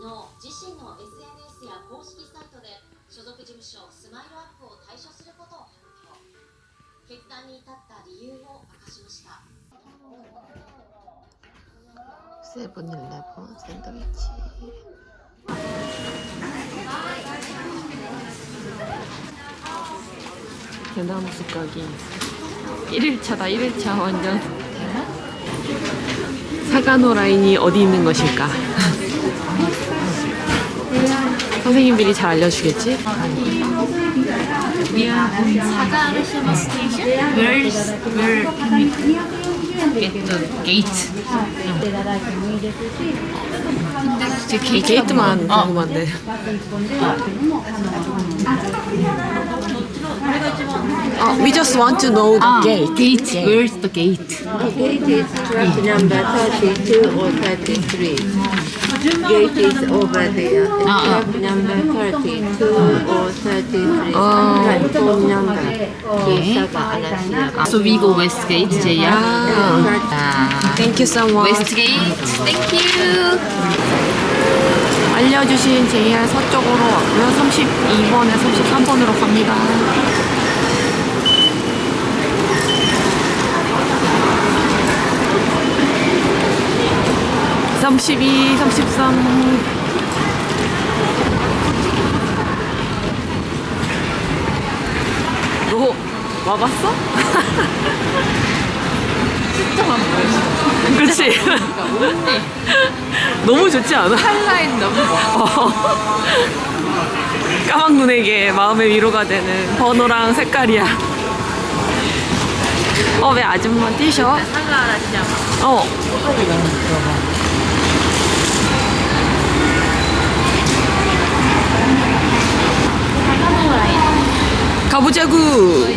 自身の SNS や公式サイトで所属事務所スマイルアップを退所することを発表決断に至った理由を明かしました 세븐일레븐 샌드위치 대나무 숲가기 1일차다 1일차 완전 사가노 라인이 어디 있는 것일까 선생님들이 잘 알려주겠지? Sagarashima station. Where is where can we get the gate? 제 게, 게이트만 궁금한데 아, we just want to know the Ah, gate gate. Where's the gate? Gate is truck number 32 or 33. Gate is over there. The Ah, ah. truck number 32 or 33. Ah. Platform number. Arashiyama. So we go west gate, JR. 아. Thank you so much West gate. Thank you. 알려주신 JR 서쪽으로 왔고요 32번에 33번으로 갑니다 32, 33. 너 와봤어? 그렇지. 너무 좋지 않아? 라인 너무 어. 까막 눈에게 마음의 위로가 되는 번호랑 색깔이야. 어, 왜 아줌마 뛰셔? 사가라시야마. 어. 가 보자구.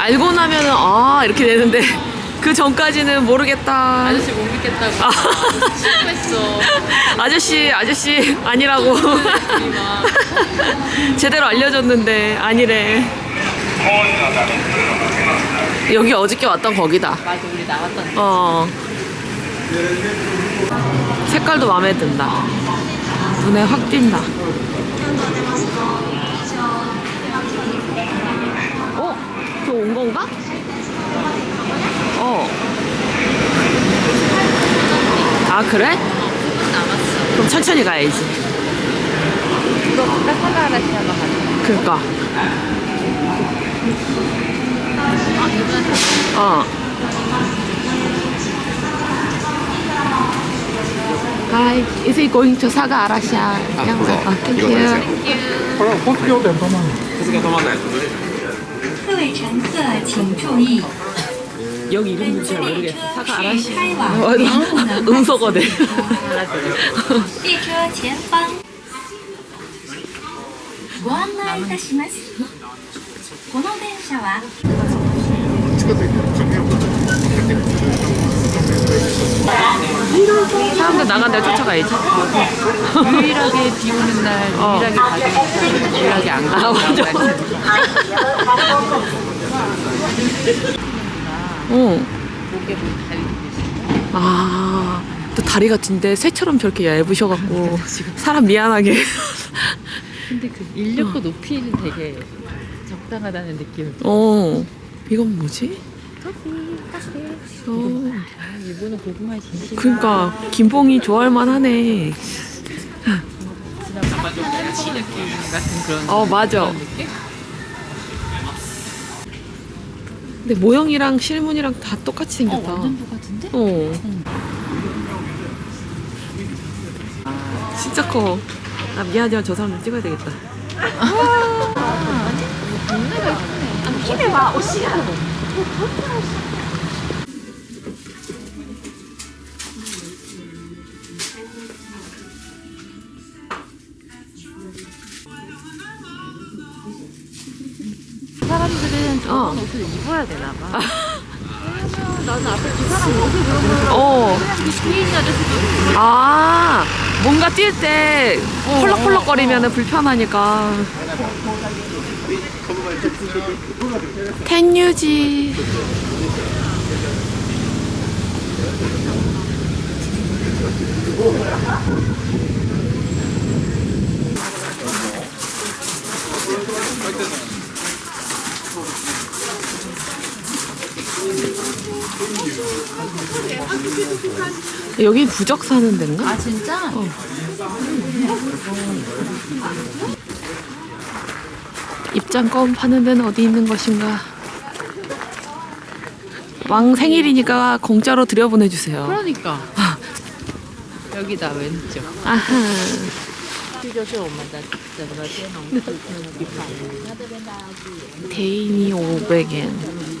알고 나면은 아 이렇게 되는데 그 전까지는 모르겠다. 아저씨 못 믿겠다고. 아. 실패했어. 아저씨 아저씨 아니라고 막. 제대로 알려줬는데 아니래. 여기 어저께 왔던 거기다. 맞아, 우리 나왔던. 어. 색깔도 마음에 든다. 눈에 확 띈다. 어? 저 온 건가? 어. 아, 그래? 남았어. 그럼 천천히 가야지. 이거 아까 사가라시야마 갔어. 그니까. 어. Hi, is it going to Saga Arasha? 아, 그거. thank 이거 you. 드세요. 호수가 도망가요. 各位乘客请注意， 여기 이름도 本次 잘 列 모르겠어. 车 사가 是 아라시. 开往名古屋的 음소거네. 列车前方。ご案内いたします。この電車は 사람들 나간 데 쫓아가야지. 유일하게 비 오는 날, 어. 유일하게 가는 사람, 유일하게 안 가는 아, 맞아. 사람. 어. 목에 뭐 달리 계시 아, 또 다리 같은데 새처럼 저렇게 얇으셔갖고 사람 미안하게. 근데 그 인력거 높이는 되게 적당하다는 느낌. 어, 이건 뭐지? 어, 아, 이분은 고구마에 진심. 그러니까 김봉이 좋아할 만하네. 치 느낌 같은 그런. 어, 맞아. 그런 느낌? 근데 모형이랑 실문이랑 다 똑같이 어, 생겼다. 완전 똑같은데? 어. 진짜 커. 아, 미안하지만 저 사람들 찍어야 되겠다. 사람들은 옷을 입어야 되나 봐. 나는 앞에 그 사람 옷을 그러면 어. 아저씨도 아, 뭔가 뛸 때 펄럭펄럭거리면 불편하니까. 텐유지. 여기 부적 사는 데인가? 아 진짜? 입장권 파는 데는 어디 있는 것인가? 왕 생일이니까 공짜로 들여보내주세요. 그러니까. 여기다 왼쪽. 아하. 这就是我们的整个天龙寺的地方。 대인이 500엔.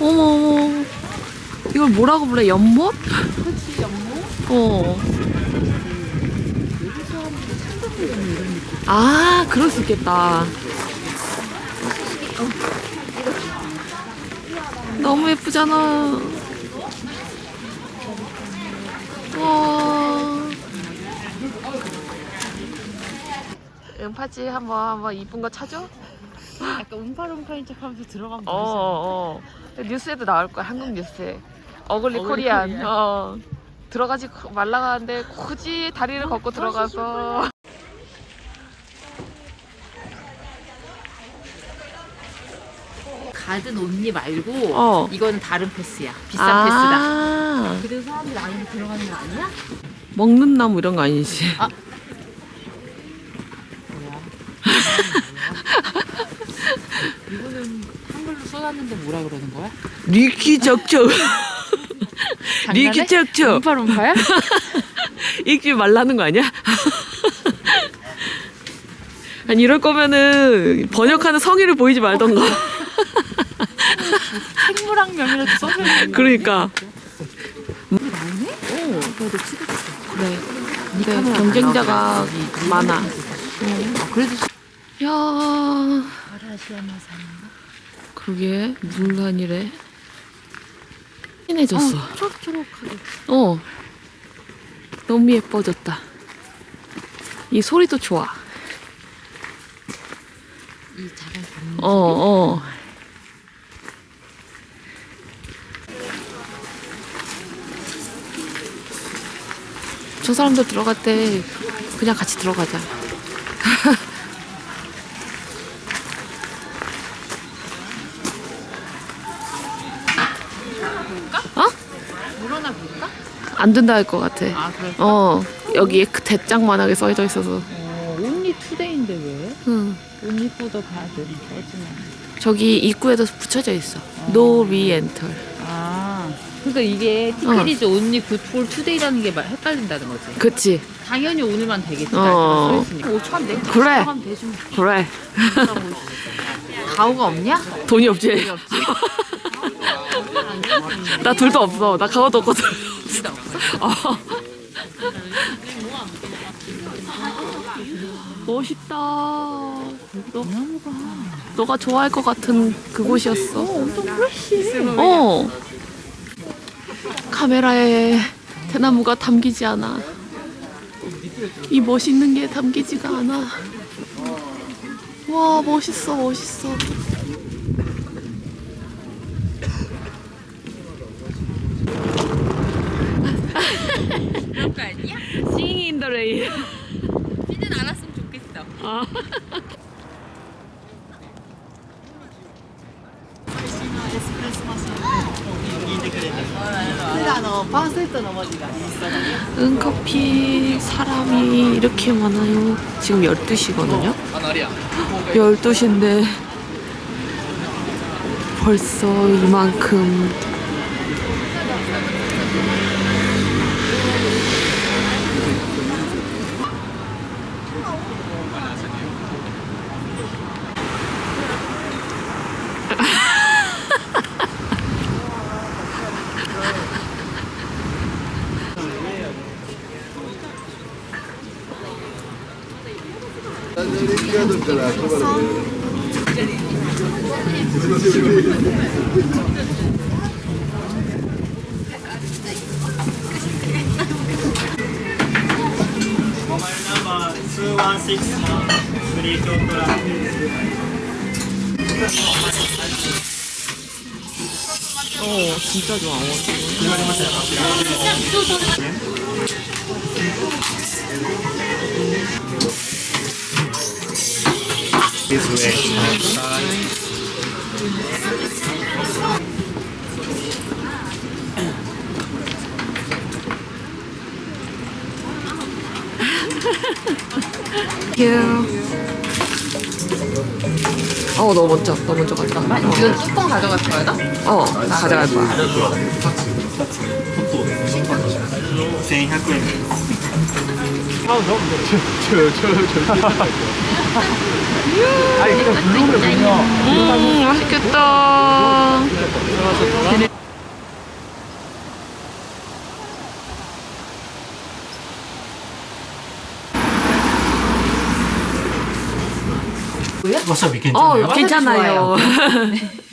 어머 어머 이걸 뭐라고 불러? 연못? 어. 아 그럴 수 있겠다. 너무 예쁘잖아. 와. 응파지 한번 한번 이쁜 거 찾아? 약간 움파룸파인 척하면서 들어가면 어, 어. 뉴스에도 나올 거야 한국 뉴스에. 어글리 어글리 코리안. 코리안. 어. 들어가지 말라가는데 굳이 다리를 걷고 들어가서. 가든 온리 말고 어. 이거는 다른 패스야. 비싼 패스다. 아, 그래서 사람들이 많이 들어가는 거 아니야? 먹는 나무 이런 거 아니지? 아. 이거는 한글로 써놨는데 뭐라 그러는 거야? 리키적적. 리키적적. 움파룸파야? 읽지 말라는 거 아니야? 아니 이럴 거면은 번역하는 성의를 보이지 말던가. 생물학 명이라도 써줘야 돼. 그러니까. 오, 그래도 치겠어. 그래. 근데 경쟁자가 많아. 아, 그래도 야, 아라시아마산. 그러게 물란이래. 진해졌어. 초록초록하게. 어. 너무 예뻐졌다. 이 소리도 좋아. 이 작은 감. 어, 어. 저 사람들 들어갈 때 그냥 같이 들어가자. 물어나 볼까? 안 된다 할 것 같아. 아, 그래. 어, 여기에 그 대짱만하게 써져 있어서. 어, 온리 투데이인데 왜? 응. 온리 포더 가든. 어지만. 저기 입구에도 붙여져 있어. No re-enter. 아. 그러니까 이게 티켓이지 온리 굿폴 투데이라는 게 막 헷갈린다는 거지. 그치? 당연히 오늘만 되겠지. 어. 어. 5천 원 내고 그래. 하면 되지. 뭐. 그래. 가오가 없냐? 돈이 없지? 나 둘도 없어. 나 가오도 없거든. 어. 멋있다. 너, 너가 좋아할 것 같은 그곳이었어. 엄청 프레쉬. 어. 카메라에 대나무가 담기지 않아. 이 멋있는 게 담기지가 않아. 와, 멋있어, 멋있어. 그런 거 아니야? Singing in the rain. 비는 안 왔으면 좋겠어. 은커피 사람이 이렇게 많아요. 지금 12시거든요. 12시인데 벌써 이만큼 어, 진짜 좋 아. 어, 진 짜. 좋아. 어, 땡큐. 어, 너 먼저, 너 먼저 갈까? 이거 뚜껑 가져갈 거야, 나? 어, 나 가져갈 거야. 1100 사원 더 저저저 아니 그냥 블루를 보면 음 맛있겠다. 와사비 괜찮아요? 어, 괜찮아요.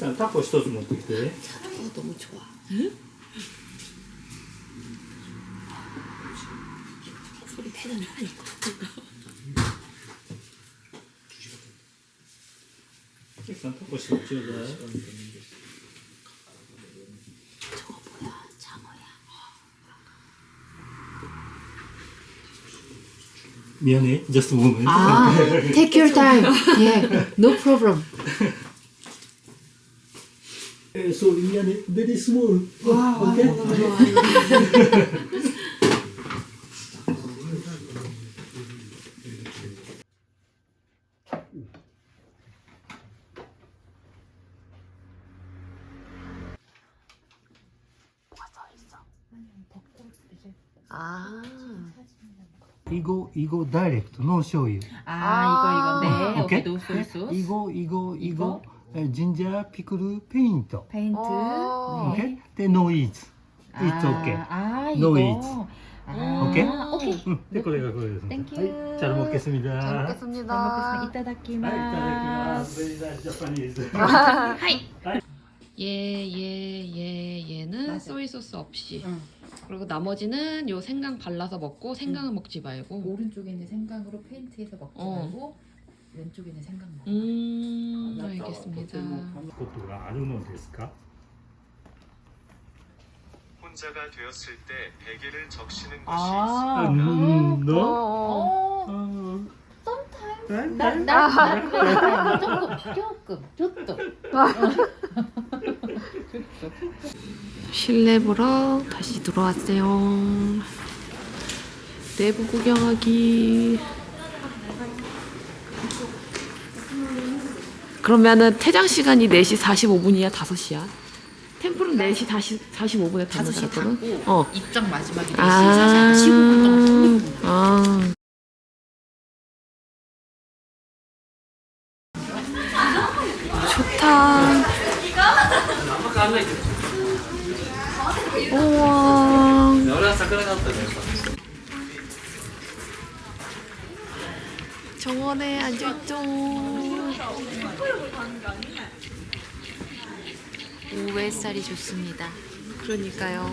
関さんタコ一つ持ってきて 너무 좋아. 소리 대단하니까. 関さんタコ一つちょうだい 미안해, just a moment. 아, take your time. Yeah, no problem. Eh, so 미안해, very small. okay? 아. 이거 이거 다이렉트 노 쇼유. 아, 이거, 이거. 네, 오케이. 오케이, 노소스 소스. 이거 이거 진저 피클 페인트. 페인트. 어. 오케이. 데 노이즈. It's okay. 아, No 이거. eat. 아, 오케이? 오케이. 응. 데 거래가 거래서. 땡큐. 잘 먹겠습니다. 잘잘 먹겠습니다. Japanese. 얘, 얘, 얘, 얘는 맞아. 소이 소스 없이. 응. 그리고 나머지는 요 생강 발라서 먹고 생강은 먹지 말고. 오른쪽에 있는 생강으로 페인트해서 먹지 어. 말고 왼쪽에 있는 생각나. 음, 아, 알겠습니다. 그것도 뭐 아누노 데스까? 혼자가 되었을 때 베개를 적시는 아, 것이 아, 있습니다. 음, 너? 어, sometimes 나, 나, 나, 조금, 조금, 조금. 실내 보러 다시 들어왔어요. 내부 구경하기. 그러면은 퇴장 시간이 4시 45분이야, 5시야? 템플은 4시 40, 45분에 닫는 5시 거거든? 닫고 어. 입장 마지막에 4시 아, 15분 동안 아. 좋다. 우와. 정원에 앉아있죠. 오후 햇살이 좋습니다. 그러니까요.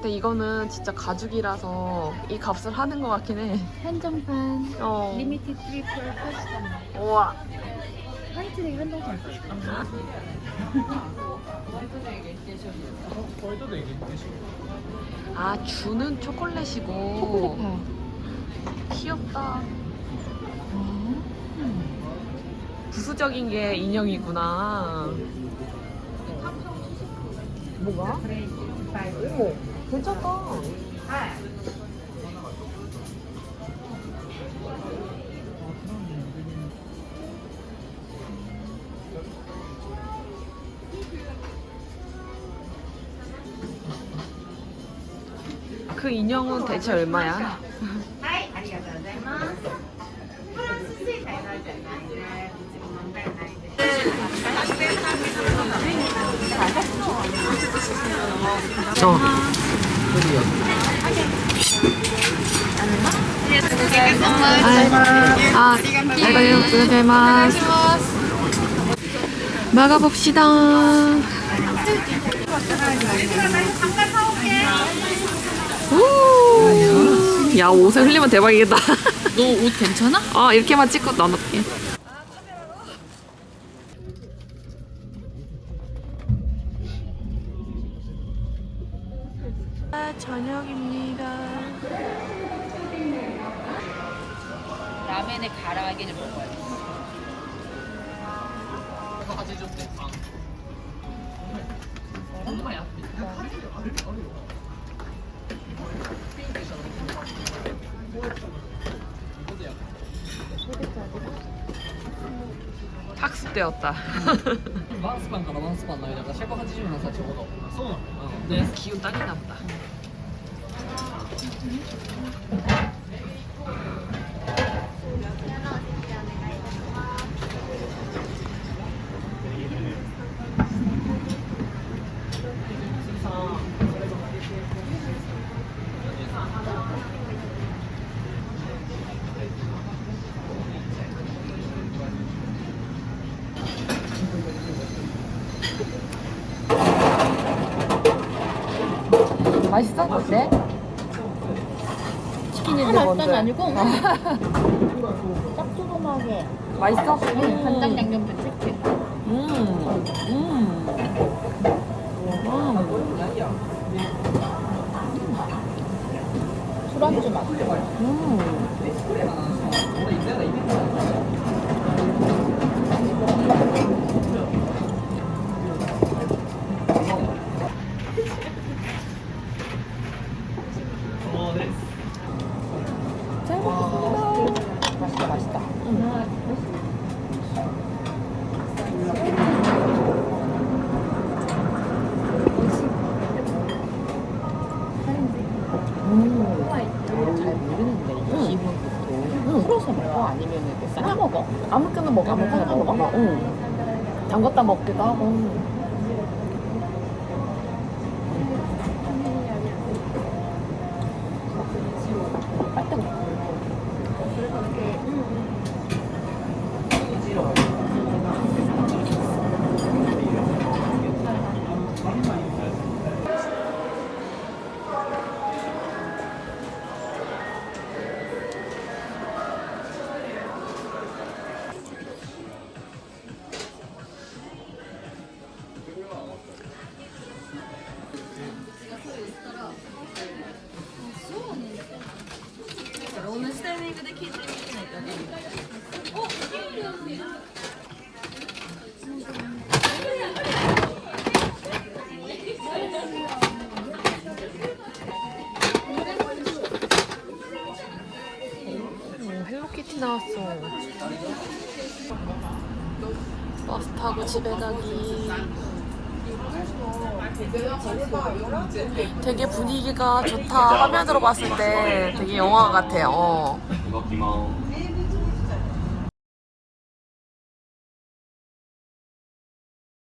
근데 이거는 진짜 가죽이라서 이 값을 하는 것 같긴 해. 한정판 어. 리미티드 트리플 커스텀 우와. 화이트데이 한정판 아, 주는 초콜릿이고. 귀엽다. 부수적인 게 인형이구나. 뭐가? 어머, 괜찮다. 그 인형은 대체 얼마야? 어. 아, 알바요. 고생하셨습니다. 막아봅시다. 야, 옷에 흘리면 대박이겠다. 너 옷 괜찮아? 아, 이렇게만 찍고 나눠게. 아, 저녁입니다. 라멘에 가라아게를 먹어요. 학습되었다. ワンスパンからワンスパンの間が180の差ちょうどそうなの、で 기운 딱이나 보다. 맛있어? 어때? 먼저. 아니고 짭조름하게 맛있어? 간장 양념 치킨. 음. 음. 음. 술안주 맛. 음. 맛있다 맛있다. 잘 모르는데 이 기분부터 풀어서 먹어 아니면 싸 먹어? 아무거나 먹어. 아무거나 먹어? 응. 담 헬로키티 나왔어. 버스 타고 집에 가기. 되게 분위기가 좋다. 화면으로 봤을 때 되게 영화 같아요. 어.